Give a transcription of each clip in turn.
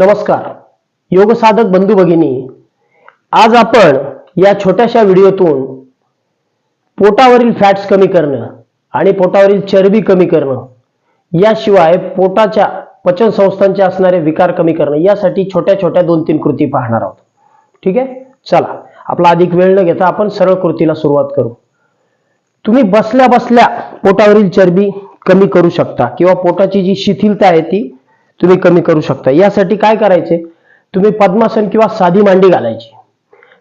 नमस्कार. योगसाधक बंधू भगिनी आज आपण या छोट्याशा व्हिडिओतून पोटावरील फॅट्स कमी करणं आणि पोटावरील चरबी कमी करणं याशिवाय पोटाच्या पचन संस्थांचे असणारे विकार कमी करणं यासाठी छोट्या छोट्या दोन तीन कृती पाहणार आहोत. ठीक आहे? चला आपला अधिक वेळ न घेता आपण सरळ कृतीला सुरुवात करू. तुम्ही बसल्या बसल्या पोटावरील चरबी कमी करू शकता किंवा पोटाची जी शिथिलता आहे ती तुम्ही कमी करू शकता. यासाठी काय करायचे? तुम्ही पद्मासन किंवा साधी मांडी घालायची.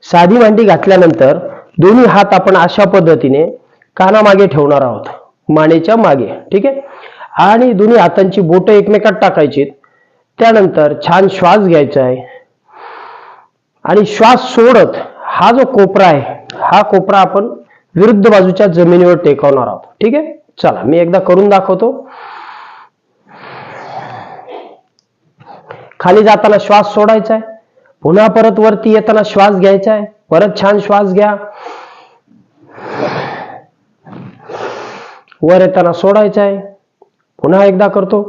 साधी मांडी घातल्यानंतर दोन्ही हात आपण अशा पद्धतीने कानामागे ठेवणार आहोत. मानेच्या मागे. ठीक आहे? आणि दोन्ही हातांची बोटं एकमेकात टाकायची त्यानंतर छान श्वास घ्यायचा आहे. आणि श्वास सोडत हा जो कोपरा आहे हा कोपरा आपण विरुद्ध बाजूच्या जमिनीवर टेकवणार आहोत. ठीक आहे? चला मी एकदा करून दाखवतो. खाली जाताना श्वास सोडायचा आहे पुन्हा परत वरती येताना श्वास घ्यायचा आहे परत छान श्वास घ्या. वर येताना सोडायचा आहे पुन्हा एकदा करतो.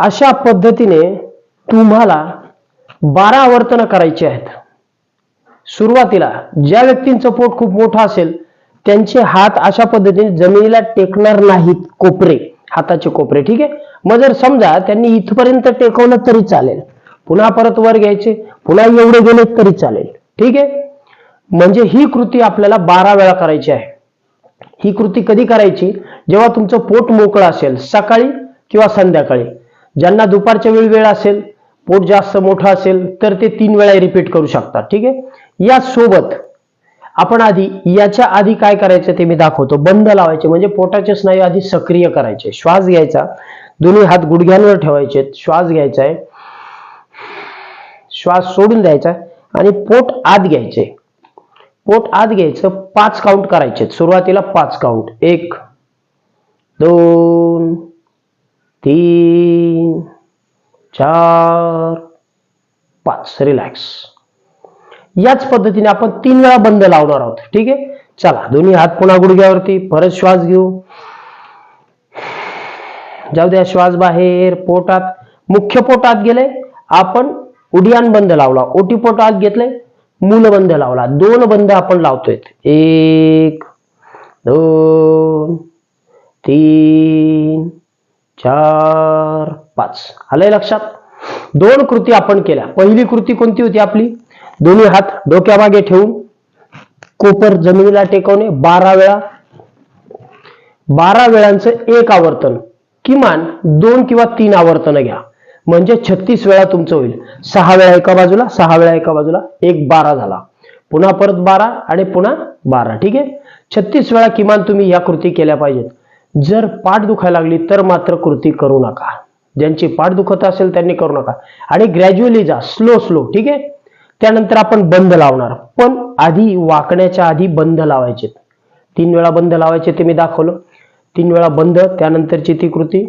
अशा पद्धतीने तुम्हाला बारा आवर्तनं करायची आहेत. सुरुवातीला ज्या व्यक्तींचं पोट खूप मोठं असेल त्यांचे हात अशा पद्धतीने जमिनीला टेकणार नाहीत कोपरे हाताचे कोपरे ठीक आहे? मग जर समजा त्यांनी इथपर्यंत टेकवलं तरी चालेल. पुन्हा परत वर घ्यायचे पुन्हा एवढे गेले तरी चालेल. ठीक आहे? म्हणजे ही कृती आपल्याला बारा वेळा करायची आहे. ही कृती कधी करायची? जेव्हा तुमचं पोट मोकळं असेल सकाळी किंवा संध्याकाळी. ज्यांना दुपारच्या वेळी वेळ असेल पोट जास्त मोठं असेल तर ते तीन वेळा रिपीट करू शकतात. ठीक आहे? या सोबत आपण आधी याच्या आधी काय करायचं ते मी दाखवतो. बंद लावायचे म्हणजे पोटाचे स्नायू आधी सक्रिय करायचे. श्वास घ्यायचा. दोन्ही हात गुडघ्यांवर ठेवायचे. श्वास घ्यायचा आहे. श्वास सोडून द्यायचा आणि पोट आत घ्यायचे. पोट आत घ्यायचं. पाच काउंट करायचे. सुरुवातीला पाच काउंट एक दोन तीन चार पाच. रिलॅक्स याच पद्धतीने आपण तीन वेळा बंद लावणार आहोत. ठीक आहे? चला दोन्ही हात पुन्हा गुडघ्यावरती परत श्वास घेऊ. जाऊ द्या श्वास बाहेर पोटात. मुख्य पोटात गेले आपण उडियान बंद लावला. ओटी पोटात घेतले मूल बंद लावला. दोन बंद आपण लावतोय एक दोन तीन चार पाच. आलंय लक्षात? दोन कृती आपण केल्या. पहिली कृती कोणती होती आपली? दोन्ही हात डोक्यामागे ठेवून कोपर जमिनीला टेकवणे बारा वेळा. बारा वेळांचं एक आवर्तन. किमान दोन किंवा तीन आवर्तन घ्या. म्हणजे छत्तीस वेळा तुमचं होईल. सहा वेळा एका बाजूला सहा वेळा एका बाजूला. एक बारा झाला. पुन्हा परत बारा आणि पुन्हा बारा. ठीक आहे? छत्तीस वेळा किमान तुम्ही या कृती केल्या पाहिजेत. जर पाठ दुखायला लागली तर मात्र कृती करू नका. ज्यांची पाठ दुखत असेल त्यांनी करू नका. आणि ग्रॅज्युअली जा. स्लो स्लो ठीक आहे? त्यानंतर आपण बंद लावणार. पण आधी वाकण्याच्या आधी बंद लावायचे. तीन वेळा बंद लावायचे ते मी दाखवलं. तीन वेळा बंद त्यानंतरची ती कृती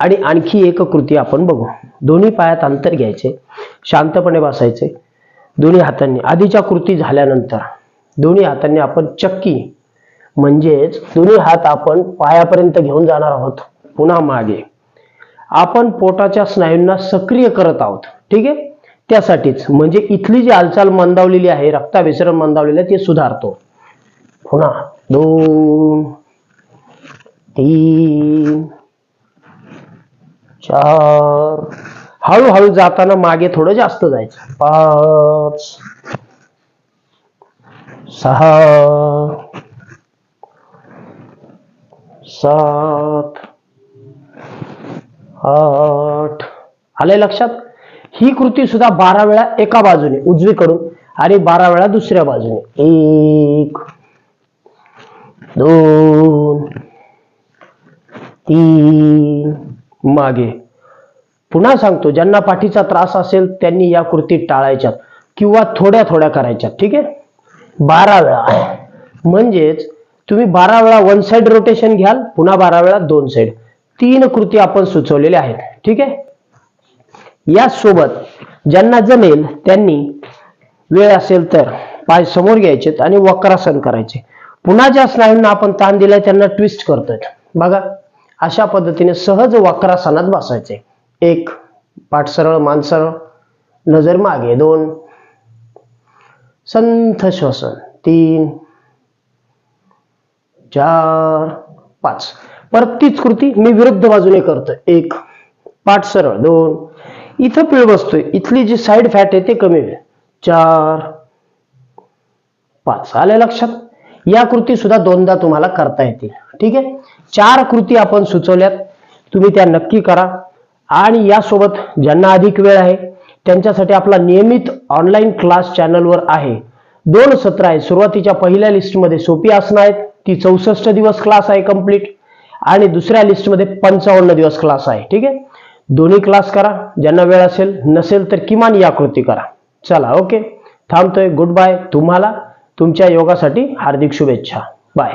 आणि आणखी एक कृती आपण बघू. दोन्ही पायात अंतर घ्यायचे. शांतपणे बसायचे. दोन्ही हातांनी. आधीच्या कृती झाल्यानंतर दोन्ही हातांनी आपण चक्की म्हणजेच दोन्ही हात आपण पायापर्यंत घेऊन जाणार आहोत. पुन्हा मागे. आपण पोटाच्या स्नायूंना सक्रिय करत आहोत. ठीक आहे? त्यासाठीच. म्हणजे इथली जी हालचाल मंदावलेली आहे रक्ताभिसरण मंदावलेलं आहे ते सुधारतो. पुन्हा दोन तीन चार. हळूहळू जाताना मागे थोडं जास्त जायचं. पाच सहा सात आठ. आलंय लक्षात? ही कृती सुद्धा बारा वेळा एका बाजूने उजवीकडून आणि बारा वेळा दुसऱ्या बाजूने. एक दोन तीन मागे. पुन्हा सांगतो ज्यांना पाठीचा त्रास असेल त्यांनी या कृती टाळायच्यात किंवा थोड्या थोड्या करायच्यात ठीक आहे? बारा वेळा. म्हणजेच तुम्ही बारा वेळा वन साइड रोटेशन घ्याल पुन्हा बारा वेळा दोन साइड तीन कृती आपण सुचवलेल्या आहेत ठीक आहे? यासोबत ज्यांना जमेल त्यांनी वेळ असेल तर पाय समोर घ्यायचे आणि वक्रासन करायचे. पुन्हा ज्या स्नायूंना आपण ताण दिलाय त्यांना ट्विस्ट करतोय. बघा अशा पद्धतीने सहज वक्रासनात बसायचे. एक पाठ सरळ मान सरळ नजर मागे दोन संथ श्वसन तीन चार पाच. परत तीच कृती मी विरुद्ध बाजूने करतोय. एक पाठ सरळ दोन इथं पीळ बसतोय. इथली जी साईड फॅट आहे ते कमी होईल चार पाच आले लक्षात. या कृती सुद्धा दोनदा तुम्हाला करता येतील. ठीक आहे? चार कृती आपण सुचवल्यात. तुम्ही त्या नक्की करा. आणि यासोबत ज्यांना अधिक वेळ आहे त्यांच्यासाठी आपला नियमित ऑनलाईन क्लास चॅनलवर आहे. दोन सत्र आहे सुरुवातीच्या पहिल्या लिस्टमध्ये सोपी आसनं आहेत. ती चौसष्ट दिवस क्लास आहे कंप्लीट आणि दुसऱ्या लिस्टमध्ये पंचावन्न दिवस क्लास आहे. ठीक आहे? दोन्ही क्लास करा. ज्यांना वेळ असेल नसेल तर किमान या कृती करा. चला ओके थांबतोय. गुड बाय तुम्हाला. तुमच्या योगासाठी हार्दिक शुभेच्छा. बाय